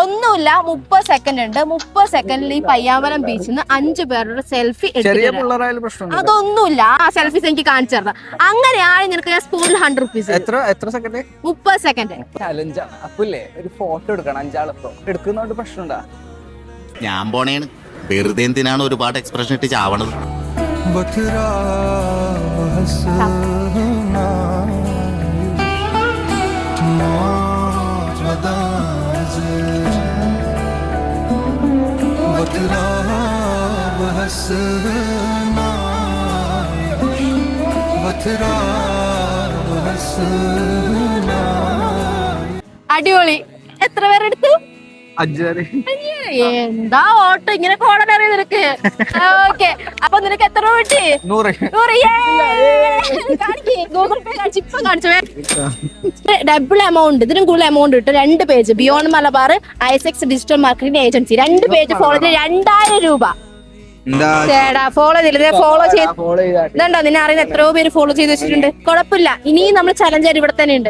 ഒന്നുമില്ല മുപ്പത് സെക്കൻഡ് ഉണ്ട്. മുപ്പത് സെക്കൻഡിൽ ഈ പയ്യാമ്പലം ബീച്ചിൽ നിന്ന് അഞ്ചു പേരുടെ സെൽഫി അതൊന്നുമില്ല. ആ സെൽഫീസ് എനിക്ക് കാണിച്ചു തരണം. അങ്ങനെയാണ് നിനക്ക് ഞാൻ സ്കൂളിൽ ഹൺഡ്രഡ് റുപ്പീസ് എത്ര എത്ര സെക്കൻഡ് മുപ്പത് സെക്കൻഡ് ചലഞ്ചാണ് അപ്പല്ലേ ഒരു ഫോട്ടോ എടുക്കണം അഞ്ചാളിപ്പോ എടുക്കുന്നോണ്ട് പ്രശ്നമുണ്ടാ? ഞാൻ പോണേണ്. വെറുതെ എന്തിനാണ് ഒരുപാട് എക്സ്പ്രഷൻ ഇട്ട് ചാവണത്? അടിപൊളി എത്ര പേരെടുത്തു അഞ്ചു എന്താ ഓട്ടോ? ഇങ്ങനെ അറിയാം നിനക്ക്? ഓക്കെ. അപ്പൊ നിനക്ക് എത്ര രൂപ കിട്ടി? നൂറ്. നൂറ്. കാണിക്ക്. ഗൂഗിൾ പേ കാണിച്ച്. ഇപ്പൊ കാണിച്ചു. ഡബിൾ എമൗണ്ട് ഇതിനും കൂടുതൽ എമൗണ്ട് കിട്ടും. രണ്ട് പേജ് ബിയോണ്ട് മലബാർ ഐസെക്സ് ഡിജിറ്റൽ മാർക്കറ്റിംഗ് ഏജൻസി രണ്ട് പേജ് ഫോളോ ചെയ്ത് രണ്ടായിരം രൂപ. എന്താ? ചേടാ ഫോളോ ചെയ്തില്ല? ഫോളോ ചെയ്ത് ഇതുണ്ടോ? നിന്നെ അറിയുന്ന എത്രയോ പേര് ഫോളോ ചെയ്ത് വെച്ചിട്ടുണ്ട്. കുഴപ്പമില്ല. ഇനിയും നമ്മൾ ചലഞ്ചർ ഇവിടെ തന്നെ ഉണ്ട്.